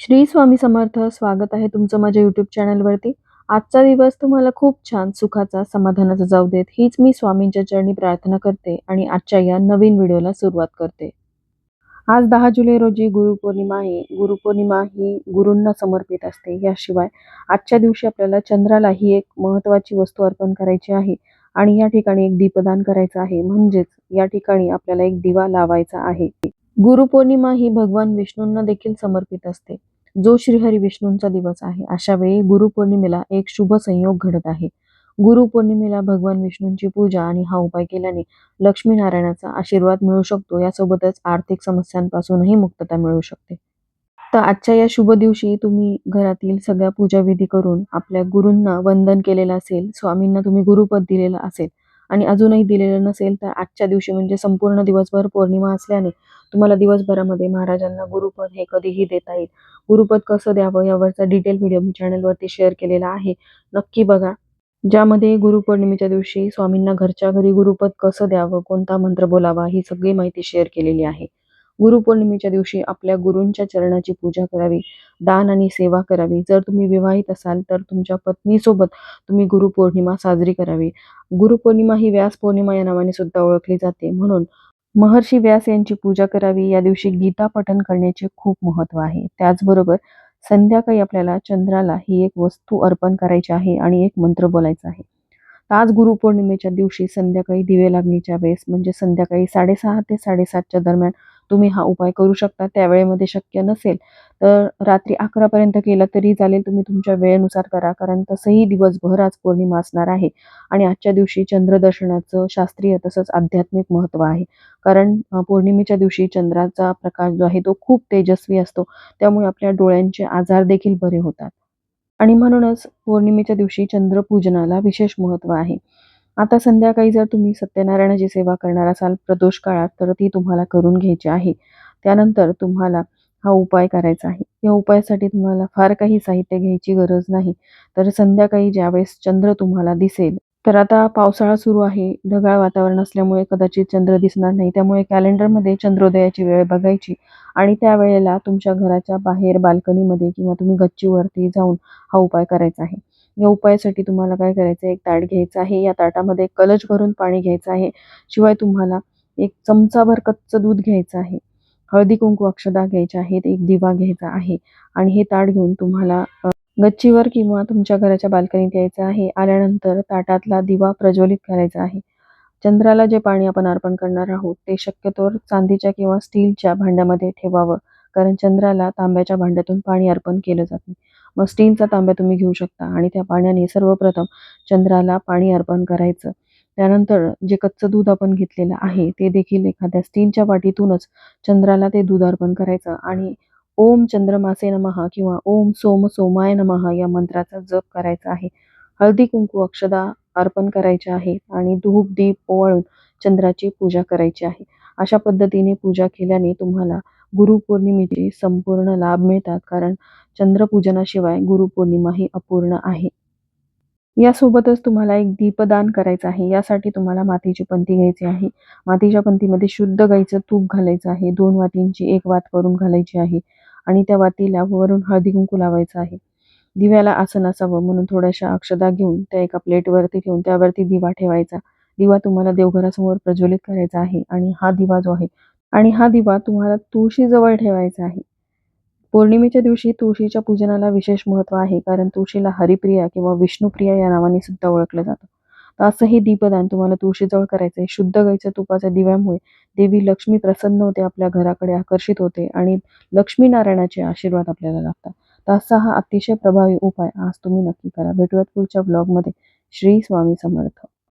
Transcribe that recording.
श्री स्वामी समर्थ स्वागत आहे तुमचं माझ्या यूट्यूब चॅनलवरती आजचा दिवस तुम्हाला खूप छान सुखाचा समाधानाचा जाऊ देत. हीच मी स्वामींच्या चरणी प्रार्थना करते आणि आजच्या या नवीन व्हिडिओला सुरुवात करते. आज दहा जुलै रोजी गुरुपौर्णिमा आहे. गुरुपौर्णिमा ही गुरूंना समर्पित असते. याशिवाय आजच्या दिवशी आपल्याला चंद्राला ही एक महत्त्वाची वस्तू अर्पण करायची आहे आणि या ठिकाणी एक दीपदान करायचं आहे. म्हणजेच या ठिकाणी आपल्याला एक दिवा लावायचा आहे. गुरुपौर्णिमा ही भगवान विष्णूंना देखील समर्पित असते. जो श्रीहरी विष्णूंचा दिवस आहे अशा वेळी गुरुपौर्णिमेला एक शुभ संयोग घडत आहे. गुरुपौर्णिमेला भगवान विष्णूंची पूजा आणि हा उपाय केल्याने लक्ष्मीनारायणाचा आशीर्वाद मिळू शकतो यासोबतच आर्थिक समस्यांपासूनही मुक्तता मिळू शकते. तर आजच्या या शुभ दिवशी तुम्ही घरातील सगळ्या पूजाविधी करून आपल्या गुरूंना वंदन केलेलं असेल स्वामींना तुम्ही गुरुपद दिलेलं असेल आणि अजूनही दिलेलं नसेल तर आजच्या दिवशी म्हणजे संपूर्ण दिवसभर पौर्णिमा असल्याने तुम्हाला दिवसभरामध्ये महाराजांना गुरुपद हे कधीही देता येईल. गुरुपद कसं द्यावं यावरचा डिटेल व्हिडिओ मी चॅनलवरती शेअर केलेला आहे. नक्की बघा. ज्यामध्ये गुरुपौर्णिमेच्या दिवशी स्वामींना घरच्या घरी गुरुपद कसं द्यावं कोणता मंत्र बोलावा ही सगळी माहिती शेअर केलेली आहे. गुरुपौर्णिमेच्या दिवशी आपल्या गुरूंच्या चरणाची पूजा करावी दान आणि सेवा करावी. जर तुम्ही विवाहित असाल तर तुमच्या पत्नीसोबत तुम्ही गुरुपौर्णिमा साजरी करावी. गुरुपौर्णिमा ही व्यास पौर्णिमा या नावाने सुद्धा ओळखली जाते. म्हणून महर्षी व्यास यांची पूजा करावी. या दिवशी गीता पठण करण्याचे खूप महत्त्व आहे. त्याचबरोबर संध्याकाळी आपल्याला चंद्राला ही एक वस्तू अर्पण करायची आहे आणि एक मंत्र बोलायचा आहे. आज गुरुपौर्णिमेच्या दिवशी संध्याकाळी दिवे लागणीच्या वेळेस म्हणजे संध्याकाळी साडेसहा ते साडेसातच्या दरम्यान तुम्ही हा उपाय करू शकता. त्या वेळेमध्ये शक्य नसेल तर रात्री अकरापर्यंत केलं तरी चालेल. तुम्ही तुमच्या वेळेनुसार करा कारण तसंही दिवसभर आज पौर्णिमा असणार आहे आणि आजच्या दिवशी चंद्रदर्शनाचं शास्त्रीय तसंच आध्यात्मिक महत्त्व आहे. कारण पौर्णिमेच्या दिवशी चंद्राचा प्रकाश जो आहे तो खूप तेजस्वी असतो. त्यामुळे आपल्या डोळ्यांचे आजार देखील बरे होतात. आणि म्हणूनच पौर्णिमेच्या दिवशी चंद्रपूजनाला विशेष महत्त्व आहे. आता संध्याकाळी जर तुम्ही सत्यनारायणाची सेवा करणार असाल प्रदोष काळात तर ती तुम्हाला करून घ्यायची आहे. त्यानंतर तुम्हाला हा उपाय करायचा आहे. या उपायासाठी तुम्हाला फार काही साहित्य घ्यायची गरज नाही. तर संध्याकाळी ज्यावेळेस चंद्र तुम्हाला दिसेल तर आता पावसाळा सुरू आहे. ढगाळ वातावरण असल्यामुळे कदाचित चंद्र दिसणार नाही. त्यामुळे कॅलेंडरमध्ये चंद्रोदयाची वेळ बघायची आणि त्यावेळेला तुमच्या घराच्या बाहेर बाल्कनीमध्ये किंवा तुम्ही गच्चीवरती जाऊन हा उपाय करायचा आहे. या उपायासाठी तुम्हाला काय करायचं आहे? एक ताट घ्यायचं आहे. या ताटामध्ये कलच भरून पाणी घ्यायचं आहे. शिवाय तुम्हाला एक चमचाभर कच्चं दूध घ्यायचं आहे. हळदी कुंकू अक्षदा घ्यायच्या आहेत. एक दिवा घ्यायचा आहे. आणि हे ताट घेऊन तुम्हाला गच्चीवर किंवा तुमच्या घराच्या बाल्कनीत यायचं आहे. आल्यानंतर ताटातला दिवा प्रज्वलित करायचा आहे. चंद्राला जे पाणी आपण अर्पण करणार आहोत ते शक्यतोवर चांदीच्या किंवा स्टीलच्या भांड्यामध्ये ठेवावं कारण चंद्राला तांब्याच्या भांड्यातून पाणी अर्पण केलं जात नाही. मग स्टीलचा तांब्या तुम्ही घेऊ शकता आणि त्या पाण्याने सर्वप्रथम चंद्राला पाणी अर्पण करायचं. त्यानंतर जे कच्चं दूध आपण घेतलेलं आहे ते देखील एखाद्या स्टीलच्या वाटीतूनच चंद्राला ते दूध अर्पण करायचं आणि ओम चंद्रमासे नमहा किंवा ओम सोम सोमाय नमहा या मंत्राचा जप करायचा आहे. हळदी कुंकू अक्षदा अर्पण करायचे आहे आणि धूप दीप ओवाळून चंद्राची पूजा करायची आहे. अशा पद्धतीने पूजा केल्याने तुम्हाला गुरुपौर्णिमेचे संपूर्ण लाभ मिळतात कारण चंद्रपूजनाशिवाय गुरुपौर्णिमा ही अपूर्ण आहे. यासोबतच तुम्हाला एक दीपदान करायचं आहे. यासाठी तुम्हाला मातीची पंथी घ्यायची आहे. मातीच्या पंथीमध्ये शुद्ध गाईचं तूप घालायचं आहे. दोन वातींची एक वात करून घालायची आहे. आणि त्या वातीला वरून हळदी कुंकू लावायचं आहे. दिव्याला आसन असावं म्हणून थोड्याशा अक्षदा घेऊन त्या एका प्लेटवरती ठेवून त्यावरती दिवा ठेवायचा. दिवा तुम्हाला देवघरासमोर प्रज्वलित करायचा आहे आणि हा दिवा जो आहे आणि हा दिवा तुम्हाला तुळशीजवळ ठेवायचा आहे. पौर्णिमेच्या दिवशी तुळशीच्या पूजनाला विशेष महत्त्व आहे कारण तुळशीला हरिप्रिया किंवा विष्णुप्रिया या नावाने सुद्धा ओळखलं जातं. तर असं हे दीपदान तुम्हाला तुळशीजवळ करायचं आहे शुद्ध गाईच्या तुपाच्या दिव्यामुळे देवी लक्ष्मी प्रसन्न होते आपल्या घराकडे आकर्षित होते आणि लक्ष्मीनारायणाचे आशीर्वाद आपल्याला लागतात तर असा हा अतिशय प्रभावी उपाय आज तुम्ही नक्की करा. भेटूयात पुढच्या ब्लॉगमध्ये. श्री स्वामी समर्थ.